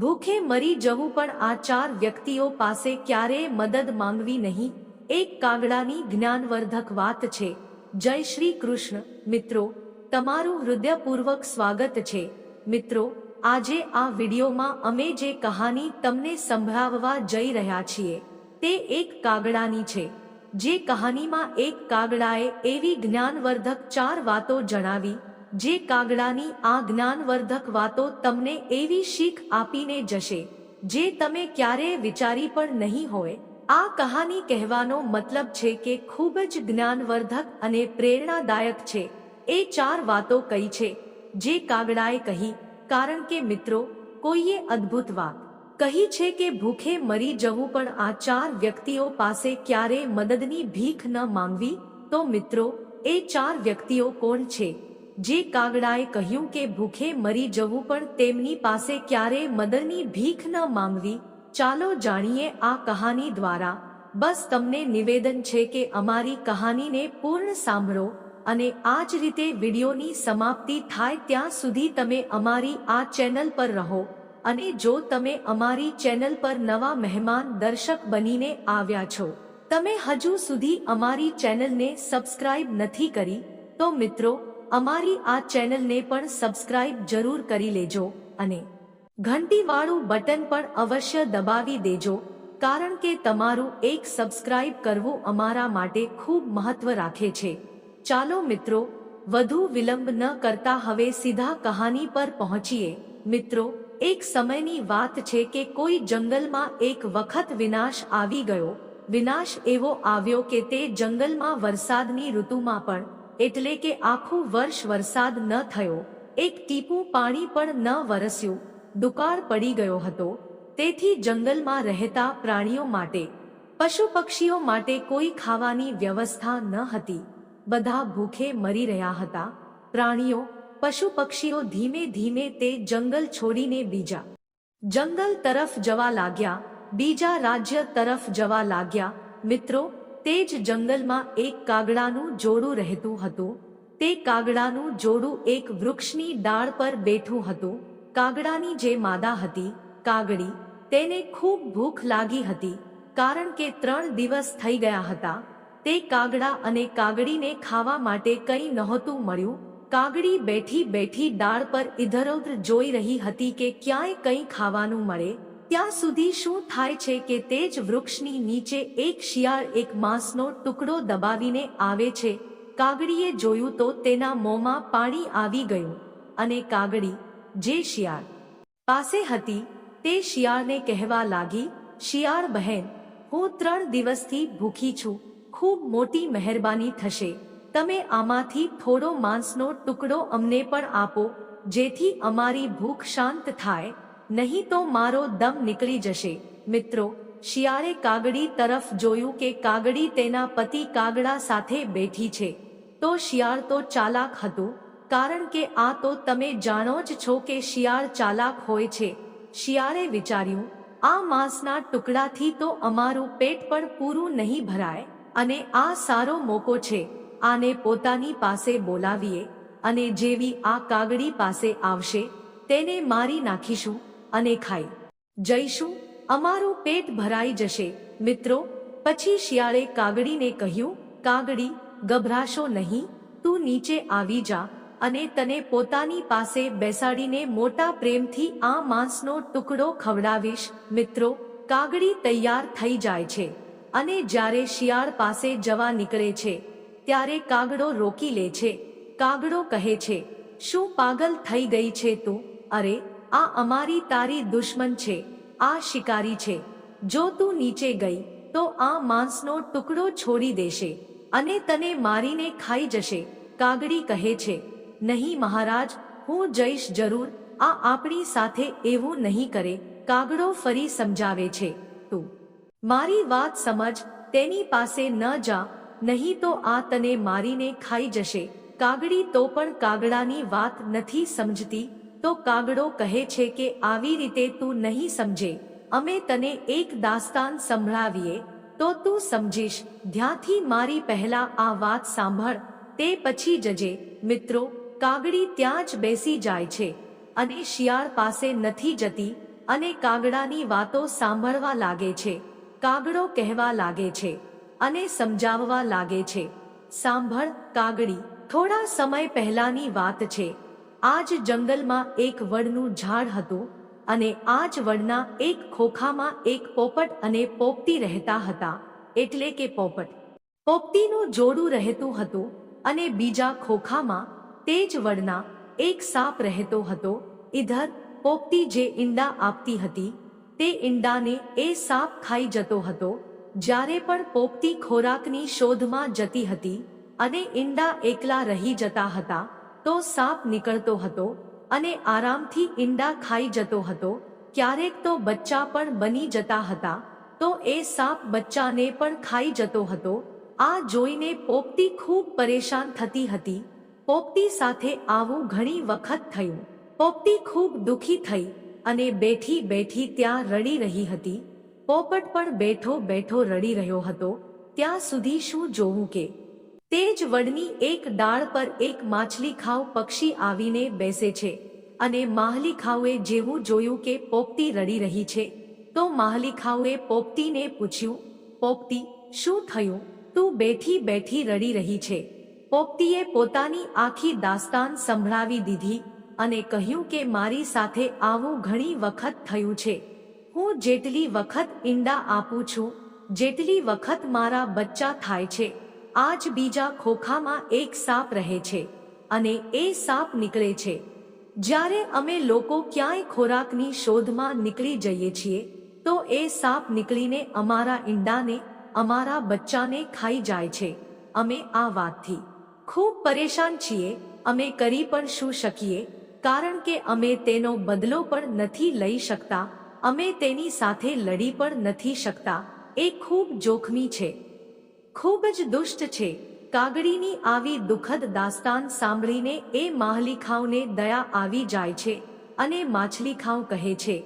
ભૂખે મરી જવું પણ આ ચાર વ્યક્તિઓ પાસે ક્યારેય મદદ માંગવી નહીં? એક કાગડાની જ્ઞાનવર્ધક વાત છે. જય શ્રી કૃષ્ણ. મિત્રો, તમારું હૃદયપૂર્વક સ્વાગત છે. મિત્રો, આજે આ વિડીયોમાં અમે જે કહાની તમને સંભળાવવા જઈ રહ્યા છીએ, તે એક કાગડાની છે. જે કહાનીમાં એક કાગડાએ એવી જ્ઞાનવર્ધક ચાર વાતો જણાવી જે કાગડાની આ જ્ઞાનવર્ધક વાતો તમને એવી શીખ આપીને જશે, જે તમે ક્યારેય વિચારી પણ નહીં હોય. આ કહાની કહેવાનો મતલબ છે કે ખૂબ જ જ્ઞાનવર્ધક અને પ્રેરણાદાયક છે. એ ચાર વાતો કઈ છે, જે કાગડાએ કહી, કારણ કે મિત્રો, કોઈએ અદ્ભુત વાત કહી છે કે ભૂખે મરી જવું પણ આ ચાર વ્યક્તિઓ પાસે ક્યારે મદદની ભીખ ન માંગવી? તો મિત્રો, એ ચાર વ્યક્તિઓ કોણ છે? જે કાગડાએ કહ્યું કે ભૂખે મરી જવું પણ તેમની પાસે ક્યારે મદદની ભીખ ન માંગવી, ચાલો જાણીએ આ કહાની દ્વારા. બસ તમને નિવેદન છે કે અમારી કહાનીને પૂર્ણ સાંભળો અને આ જ રીતે વિડીયોની સમાપ્તિ થાય ત્યાં સુધી તમે અમારી આ ચેનલ પર રહો અને જો તમે અમારી ચેનલ પર નવા મહેમાન દર્શક બનીને આવ્યા છો, તમે હજુ સુધી અમારી ચેનલને સબસ્ક્રાઇબ નથી કરી, તો મિત્રો અમારી આ ચેનલને પણ સબસ્ક્રાઇબ જરૂર કરી લેજો અને ઘંટીવાળું બટન પણ અવશ્ય દબાવી દેજો, કારણ કે તમારું એક સબસ્ક્રાઇબ કરવું અમારા માટે ખૂબ મહત્વ રાખે છે. ચાલો મિત્રો, વધુ વિલંબ ન કરતા હવે સીધા કહાની પર પહોંચીએ. મિત્રો, એક સમયની વાત છે કે કોઈ જંગલમાં એક વખત વિનાશ આવી ગયો. વિનાશ એવો આવ્યો કે તે જંગલમાં વરસાદની ઋતુમાં પણ એટલે કે આખું વર્ષ વરસાદ ન થયો. એક ટીપું પાણી પણ ન વરસ્યું. દુકાળ પડી ગયો હતો. તેથી જંગલમાં રહેતા પ્રાણીઓ માટે પશુ પક્ષીઓ માટે કોઈ ખાવાની વ્યવસ્થા ન હતી. બધા ભૂખે મરી રહ્યા હતા. પ્રાણીઓ પશુ પક્ષીઓ ધીમે ધીમે તે જંગલ છોડીને બીજા જંગલ તરફ જવા લાગ્યા. બીજા રાજ્ય તરફ જવા લાગ્યા. મિત્રો તે જ જંગલમાં એક કાગડાનું જોડું રહેતું હતું. તે કાગડાનું જોડું એક વૃક્ષની ડાળ પર બેઠું હતું. કાગડાની જે માદા હતી, કાગડી, તેને ખૂબ ભૂખ લાગી હતી, કારણ કે ત્રણ દિવસ થઈ ગયા હતા. તે કાગડા અને કાગડીને ખાવા માટે કંઈ નહોતું મળ્યું. કાગડી બેઠી બેઠી ડાળ પર ઇધરોધર જોઈ રહી હતી કે ક્યાંય કંઈ ખાવાનું મળે. ત્યાં સુધી શું થાય છે કે તે જ વૃક્ષની નીચે એક શિયાળ એક માંસનો ટુકડો દબાવીને આવે છે? કાગડીએ જોયું તો તેના મોંમાં પાણી આવી ગયું અને કાગડી, જે શિયાળ પાસે હતી, તે શિયાળને કહેવા લાગી, શિયાળ બહેન, હું ત્રણ દિવસથી ભૂખી છું. ખૂબ મોટી મહેરબાની થશે. તમે આમાંથી થોડો માંસનો ટુકડો અમને પણ આપો, જેથી અમારી ભૂખ શાંત થાય. નહીં તો મારો દમ નીકળી જશે. મિત્રો, શિયાળે કાગડી તરફ જોયું કે કાગડી તેના પતિ કાગડા સાથે બેઠી છે. તો શિયાળ તો ચાલાક હતું, કારણ કે આ તો તમે જાણો જ છો કે શિયાળ ચાલાક હોય છે. શિયાળે વિચાર્યું, આ માંસના ટુકડાથી તો અમારું પેટ પણ પૂરું નહીં ભરાય, અને આ સારો મોકો છે. આને પોતાની પાસે બોલાવીએ, અને જેવી આ કાગડી પાસે આવશે, તેને મારી નાખીશું. અને ખાઈ. જઈશું, અમારું પેટ ભરાઈ જશે. મિત્રો, પછી શિયાળે કાગડીને કહ્યું, કાગડી, ગભરાશો નહીં, તું નીચે આવી જા અને તને પોતાની પાસે બેસાડીને મોટા પ્રેમથી આ માંસનો ટુકડો ખવડાવીશ. મિત્રો, કાગડી તૈયાર થઈ જાય છે અને જ્યારે શિયાળ પાસે જવા નીકળે છે, ત્યારે કાગડો રોકી લે છે. કાગડો કહે છે, શું પાગલ થઈ ગઈ છે તું? અરે આ અમારી તારી દુશ્મન છે, આ શિકારી છે. જો તું નીચે ગઈ, તો આ માંસનો ટુકડો છોડી દેશે અને તને મારીને ખાઈ જશે, કાગડી કહે છે. નહીં મહારાજ, હું જઈશ જરૂર, આ આપણી સાથે એવું નહીં કરે, કાગડો ફરી સમજાવે છે. તું મારી વાત સમજ, તેની પાસે ન જા, નહીં તો આ તને મારીને ખાઈ જશે, કાગડી તો પણ કાગડાની વાત નથી સમજતી તો કાગડો કહે છે કે આવી રીતે તું નહીં સમજે. અમે તને એક દાસ્તાન સંભળાવીએ, તો તું સમજીશ ધ્યાથી મારી પહેલા આ વાત સાંભળ, તે પછી જજે. મિત્રો, કાગડી ત્યાં જ બેસી જાય છે અને શિયાળ પાસે નથી જતી અને કાગડાની વાતો સાંભળવા લાગે છે, કાગડો કહેવા લાગે છે અને સમજાવવા લાગે છે. સાંભળ કાગડી, થોડા સમય પહેલાની વાત છે આજ જંગલમાં એક વડનું ઝાડ હતું અને આ જ વડના એક ખોખામાં એક પોપટ અને પોપટી રહેતા હતા. એટલે કે પોપટ. પોપટીનું જોડું રહેતું હતું અને બીજા ખોખામાં તે જ વડના એક સાપ રહેતો હતો. ઇધર પોપટી જે ઈંડા આપતી હતી, તે ઈંડાને એ સાપ ખાઈ જતો હતો, જ્યારે પણ પોપટી ખોરાકની શોધમાં જતી હતી અને ઈંડા એકલા રહી જતા હતા. તો સાપ નીકળતો હતો અને આરામથી ઈંડા ખાઈ જતો હતો. ક્યારેક તો બચ્ચા પણ બની જતા હતા, તો એ સાપ બચ્ચાને પણ ખાઈ જતો હતો. આ જોઈને પોપટી ખૂબ પરેશાન થતી હતી. પોપટી સાથે આવું ઘણી વખત થયું. પોપટી ખૂબ દુઃખી થઈ અને બેઠી બેઠી ત્યાં રડી રહી હતી. પોપટ પણ બેઠો બેઠો રડી રહ્યો હતો. ત્યાં સુધી શું જોવું કે તે જ વડની એક ડાળ પર એક માછલી ખાવ પક્ષી આવીને બેસે છે અને માહલી ખાવે જેવું જોયું કે પોપટી રડી રહી છે, તો માહલી ખાવે પોપટીને પૂછ્યું, પોપટી, શું થયું? તું બેઠી બેઠી રડી રહી છે. પોપટીએ પોતાની આખી દાસ્તાન સંભળાવી દીધી અને કહ્યું કે મારી સાથે આવું ઘણી વખત થયું છે. હું જેટલી વખત ઈંડા આપું છું, જેટલી વખત મારા બચ્ચા થાય છે. આજ બીજા ખોખામાં એક સાપ રહે છે અને એ સાપ નીકળે છે. જ્યારે અમે લોકો ક્યાંય ખોરાકની શોધમાં નીકળી જઈએ છીએ, તો એ સાપ નીકળીને અમારા ઈંડાને, અમારા બચ્ચાને ખાઈ જાય છે. અમે આ વાતથી ખૂબ પરેશાન છીએ, અમે કરી પણ શું શકીએ, કારણ કે અમે તેનો બદલો પણ નથી લઈ શકતા, અમે તેની સાથે લડી પણ નથી શકતા. એ ખૂબ જોખમી છે. ખૂબ જ દુષ્ટ છે. કાગડીની આવી દુઃખદ દાસ્તાન સાંભળીને એ માહલીખાવને દયા આવી જાય છે અને માછલીખાવ કહે છે,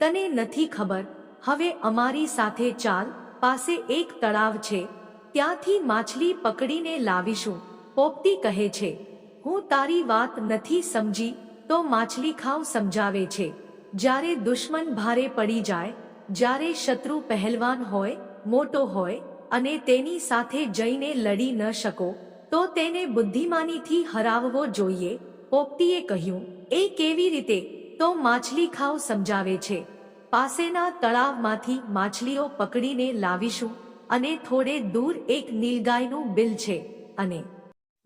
તને નથી ખબર, હવે અમારી સાથે ચાલ, પાસે એક તળાવ છે, ત્યાંથી માછલી પકડીને લાવીશું. પોપટી કહે છે, હું તારી વાત નથી સમજી, તો માછલીખાવ સમજાવે છે, જ્યારે દુશ્મન ભારે પડી જાય, જ્યારે શત્રુ પહેલવાન હોય, મોટો હોય અને તેની સાથે જઈને લડી ન શકો, તો તેને બુદ્ધિમાનીથી હરાવવો જોઈએ, પોપટીએ કહ્યું. એ કેવી રીતે? તો માછલી ખાવ સમજાવે છે. પાસેના તળાવમાંથી માછલીઓ પકડીને લાવીશું અને થોડે દૂર એક નીલગાયનું બિલ છે અને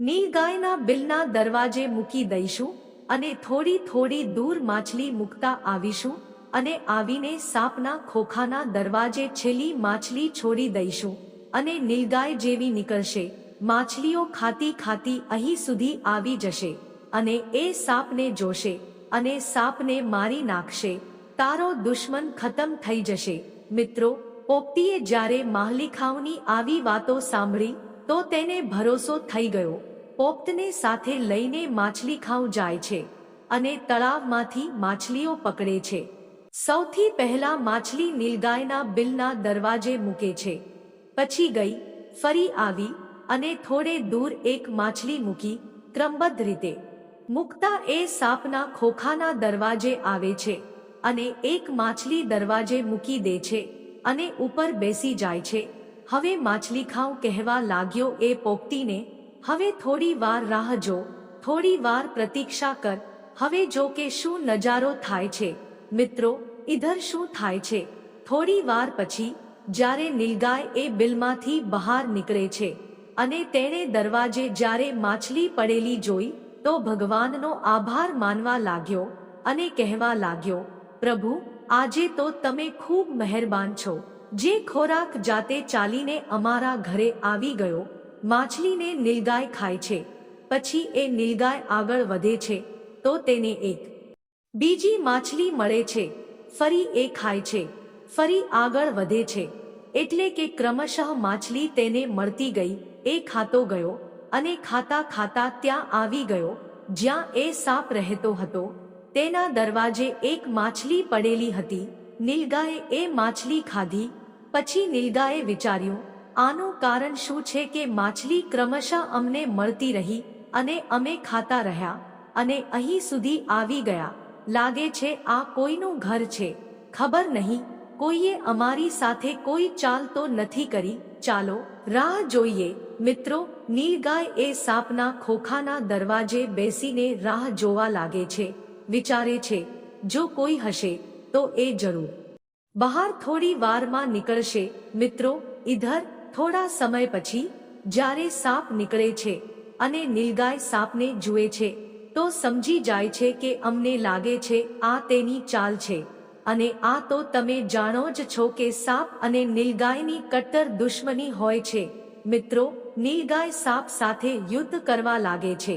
નીલગાયના બિલના દરવાજે મૂકી દઈશું અને થોડી થોડી દૂર માછલી મૂકતા આવીશું અને આવીને સાપના ખોખાના દરવાજે છેલ્લી માછલી છોડી દઈશું. અને નીલગાય જેવી નીકળશે. માછલીઓ ખાતી ખાતી અહીં સુધી આવી જશે અને એ સાપને જોશે અને સાપને મારી નાખશે. તારો દુશ્મન ખતમ થઈ જશે. મિત્રો, પોપટીએ જ્યારે માહલીખાવની આવી વાતો સાંભળી, તો તેને ભરોસો થઈ ગયો. પોપટને સાથે લઈને માછલીખાવ જાય છે અને તળાવમાંથી માછલીઓ પકડે છે. સૌથી પહેલા માછલી નીલગાયના બિલના દરવાજે મૂકે છે. પછી ગઈ, ફરી આવી અને થોડે દૂર એક માછલી મૂકી ક્રમબદ્ધ રીતે. મુકતા એ સાપના ખોખાના દરવાજે આવે છે અને એક માછલી દરવાજે મૂકી દે છે અને ઉપર બેસી જાય છે. હવે માછલી ખાવ કહેવા લાગ્યો એ પોપટીને, હવે થોડી વાર રાહ જો, થોડી વાર પ્રતીક્ષા કર, હવે જો કે શું નજારો થાય છે? મિત્રો ઇધર શું થાય છે? થોડી વાર પછી જ્યારે નીલગાય એ બિલમાંથી બહાર નીકળે છે અને તેણે દરવાજે જ્યારે માછલી પડેલી જોઈ તો ભગવાનનો આભાર માનવા લાગ્યો અને કહેવા લાગ્યો, પ્રભુ, આજે તો તમે ખૂબ મહેરબાન છો. જે ખોરાક જાતે ચાલીને અમારા ઘરે આવી ગયો, માછલીને નીલગાય ખાય છે. પછી એ નીલગાય આગળ વધે છે, તો તેને એક બીજી માછલી મળે છે, ફરી એ ખાય છે, ફરી આગળ વધે છે. એટલે કે ક્રમશઃ માછલી તેને મળતી ગઈ, એ ખાતો ગયો અને ખાતા ખાતા ત્યાં આવી ગયો, જ્યાં એ સાપ રહેતો હતો. તેના દરવાજે એક માછલી પડેલી હતી. નીલગાએ એ માછલી ખાધી. પછી નીલગાએ વિચાર્યું, આનું કારણ શું છે કે માછલી ક્રમશઃ અમને મળતી રહી અને અમે ખાતા રહ્યા અને અહીં સુધી આવી ગયા? લાગે છે આ કોઈનું ઘર છે. ખબર નહીં. કોઈએ અમારી સાથે કોઈ ચાલ તો નથી કરી? ચાલો, રાહ જોઈએ. મિત્રો, નીલગાય એ સાપના ખોખાના દરવાજે બેસીને રાહ જોવા લાગે છે. વિચારે છે, જો કોઈ હશે, તો એ જરૂર. બહાર થોડી વારમાં નીકળશે. મિત્રો ઇધર થોડા સમય પછી, જ્યારે સાપ નીકળે છે અને નીલગાય સાપને જુએ છે, તો સમજી જાય છે કે અમને લાગે છે આ તેની ચાલ છે. અને આ તો તમે જાણો જ છો કે સાપ અને નીલગાયની કટ્ટર દુશ્મની હોય છે. મિત્રો, નીલગાય સાપ સાથે યુદ્ધ કરવા લાગે છે,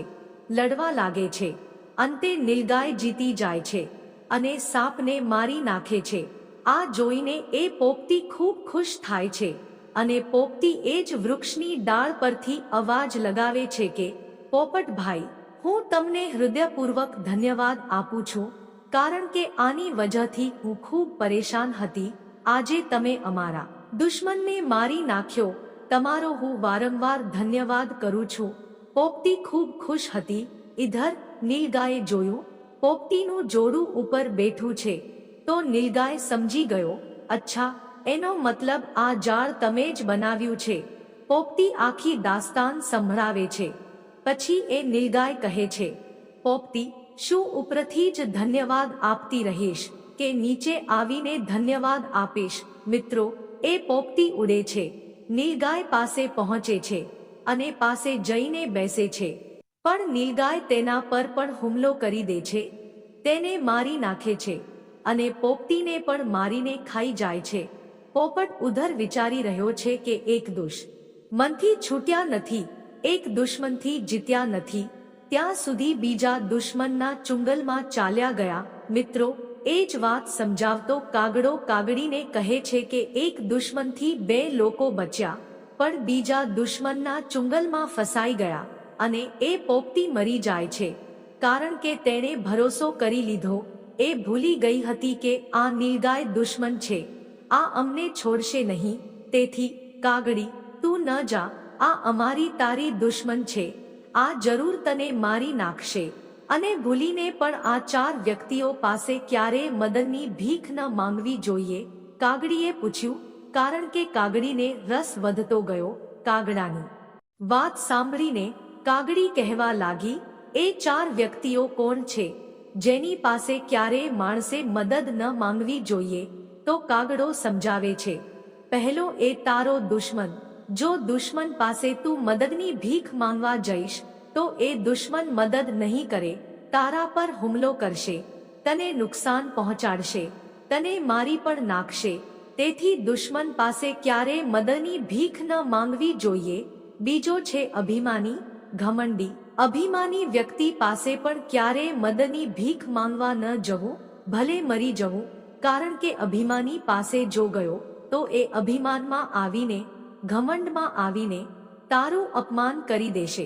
લડવા લાગે છે. અંતે નીલગાય જીતી જાય છે અને સાપને મારી નાખે છે. આ જોઈને એ પોપટી ખૂબ ખુશ થાય છે અને પોપટી એ જ વૃક્ષની ડાળ પરથી અવાજ લગાવે છે કે, પોપટભાઈ, હું તમને હૃદયપૂર્વક ધન્યવાદ આપું છું. કારણ કે આની વજહથી હું ખૂબ પરેશાન હતી. આજે તમે અમારા દુશ્મનને મારી નાખ્યો. તમારો હું વારંવાર ધન્યવાદ કરું છું. પોપટી ખૂબ ખુશ હતી. ઇધર નીલગાએ જોયું, પોપટીનું જોડું ઉપર બેઠું છે. તો નીલગાય સમજી ગયો, અચ્છા, એનો મતલબ આ જાળ તમે જ બનાવ્યું છે. પોપટી આખી દાસ્તાન સંભળાવે છે. પછી એ નીલગાય કહે છે, પોપટી શું ઉપરથી જ ધન્યવાદ આપતી રહીશ કે નીચે આવીને ધન્યવાદ આપીશ? મિત્રો, એ પોપટી ઉડે છે, નીલગાય પાસે પહોંચે છે અને પાસે જઈને બેસે છે. પણ નીલગાય તેના પર પણ હુમલો કરી દે છે, તેને મારી નાખે છે અને પોપટીને પણ મારીને ખાઈ જાય છે. પોપટ ઉધર વિચારી રહ્યો છે કે એક દુષ મનથી છૂટ્યા નથી, એક દુશ્મનથી જીત્યા નથી. ત્યાં સુધી બીજા દુશ્મનના ચુંગલમાં ચાલ્યા ગયા. મિત્રો, એ જ વાત સમજાવતો કાગડો કાગડીને કહે છે કે એક દુશ્મનથી બે લોકો બચ્યા, પણ બીજા દુશ્મનના ચુંગલમાં ફસાઈ ગયા અને એ પોપતી મરી જાય છે. કારણ કે તેણે ભરોસો કરી લીધો. એ ભૂલી ગઈ હતી કે આ નીલગાય દુશ્મન છે. આ અમને છોડશે નહીં. તેથી, કાગડી, તું ન જા. આ અમારી તારી દુશ્મન છે. આ જરૂર તને મારી નાખશે. અને ભૂલીને પણ આ ચાર વ્યક્તિઓ પાસે ક્યારે મદદની ભીખ ન માંગવી જોઈએ. કાગડીએ પૂછ્યું, કારણ કે કાગડીને રસ વધતો ગયો, કાગડાની. વાત સાંભળીને કાગડી કહેવા લાગી, એ ચાર વ્યક્તિઓ કોણ છે? જેની પાસે ક્યારે માણસે મદદ ન માંગવી જોઈએ. તો કાગડો સમજાવે છે, પહેલો એ તારો દુશ્મન. જો દુશ્મન પાસે તું મદદની ભીખ માંગવા જઈશ, તો એ દુશ્મન મદદ નહીં કરે, તારા પર હુમલો કરશે, તને નુકસાન પહોંચાડશે, તને મારી પણ નાખશે. તેથી દુશ્મન પાસે ક્યારે મદદની ભીખ ન માંગવી જોઈએ? બીજો છે અભિમાની, ઘમંડી. અભિમાની વ્યક્તિ પાસે પણ ક્યારે મદદની ભીખ માંગવા ન જવું? ભલે મરી જવું, કારણ કે અભિમાની પાસે જો ગયો, તો એ અભિમાનમાં આવીને ઘમંડમાં આવીને તારું અપમાન કરી દેશે.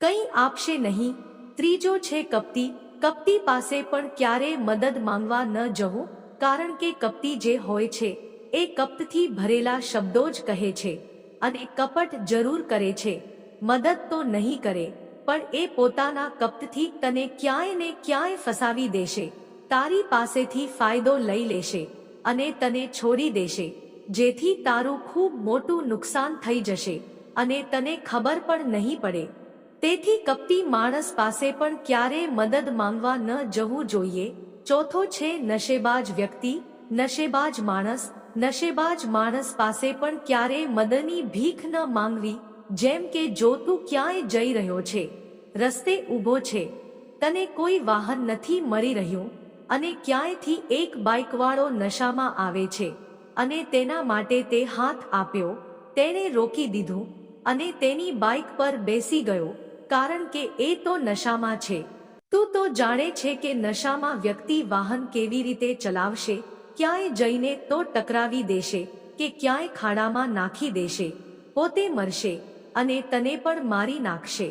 કંઈ આપશે નહીં, ત્રીજો છે કપટી કપટી પાસે પણ ક્યારે મદદ માંગવા ન જવું, કારણ કે કપટી જે હોય છે, એ કપટથી ભરેલા શબ્દો જ કહે છે, અને કપટ જરૂર કરે છે, મદદ તો નહીં કરે, પણ એ પોતાના કપટથી તને ક્યાંય ને ક્યાંય ફસાવી દેશે, તારી પાસેથી ફાયદો લઈ લેશે, અને તને છોડી દેશે. જેથી તારું ખૂબ મોટું નુકસાન થઈ જશે અને તને ખબર પણ નહીં પડે. તેથી કપટી માણસ પાસે પણ ક્યારે મદદ માંગવા ન જવું જોઈએ. ચોથો છે નશેબાજ વ્યક્તિ, નશેબાજ માણસ નશેબાજ માણસ પાસે પણ ક્યારે મદદની ભીખ ન માંગવી, જેમ કે જો તું ક્યાંય જઈ રહ્યો છે, રસ્તે ઊભો છે, તને કોઈ વાહન નથી મળી રહ્યું અને ક્યાંયથી એક બાઇકવાળો નશામાં આવે છે. અને તેના માટે તે હાથ આપ્યો, તેણે રોકી દીધું અને તેની બાઇક પર બેસી ગયો, કારણ કે એ તો નશામાં છે. તું તો જાણે છે કે નશામાં વ્યક્તિ વાહન કેવી રીતે ચલાવશે, ક્યાંય જઈને તો ટકરાવી દેશે કે ક્યાંય ખાડામાં નાખી દેશે, પોતે મરશે અને તને પણ મારી નાખશે.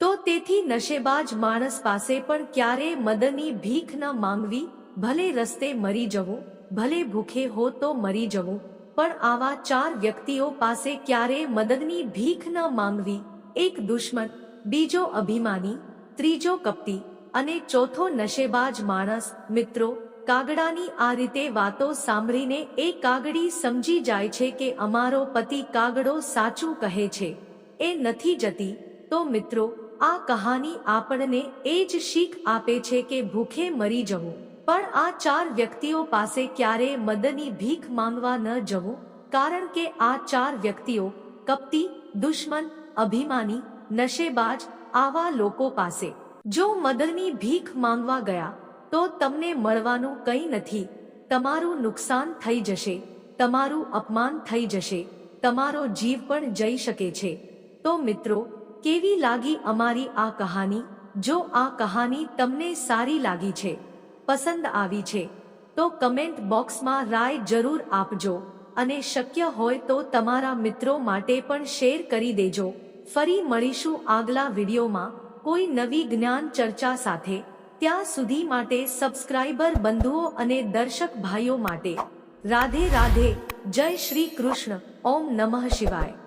તો તેથી નશેબાજ માણસ પાસે પણ ક્યારે મદની ભીખ ન માંગવી, ભલે રસ્તે મરી જવું ભલે ભૂખે હો તો મરી જવું, પણ આવા ચાર વ્યક્તિઓ પાસે ક્યારે મદદની ભીખ ન માંગવી. એક દુશ્મન, બીજો અભિમાની, ત્રીજો કપટી અને ચોથો નશેબાજ માણસ, મિત્રો, કાગડાની આ રીતે વાતો સાંભળીને એ કાગડી સમજી જાય છે કે અમારો પતિ કાગડો સાચું કહે છે. એ નથી જતી, તો મિત્રો, આ કહાની આપણને એ જ શીખ આપે છે કે ભૂખે મરી જવું. પણ આ ચાર વ્યક્તિઓ પાસે ક્યારે મદદની ભીખ માંગવા ન જવું? કારણ કે આ ચાર વ્યક્તિઓ કપટી દુશ્મન, અભિમાની, નશેબાજ આવા લોકો પાસે. જો મદદની ભીખ માંગવા ગયા, તો તમને મળવાનું કંઈ નથી. તમારું નુકસાન થઈ જશે. તમારું અપમાન થઈ જશે. તમારો જીવ પણ જઈ શકે છે. તો મિત્રો, કેવી લાગી અમારી આ કહાની? જો આ કહાની તમને સારી લાગી છે પસંદ આવી છે. તો કમેન્ટ બોક્સમાં રાય જરૂર આપજો અને શક્ય હોય તો તમારા મિત્રો માટે પણ શેર કરી દેજો. ફરી મળીશું આગલા વિડીયોમાં. કોઈ નવી જ્ઞાન ચર્ચા સાથે. ત્યાં સુધી માટે સબસ્ક્રાઇબર બંધુઓ અને દર્શક ભાઈઓ માટે. રાધે રાધે. જય શ્રી કૃષ્ણ. ઓમ નમઃ શિવાય.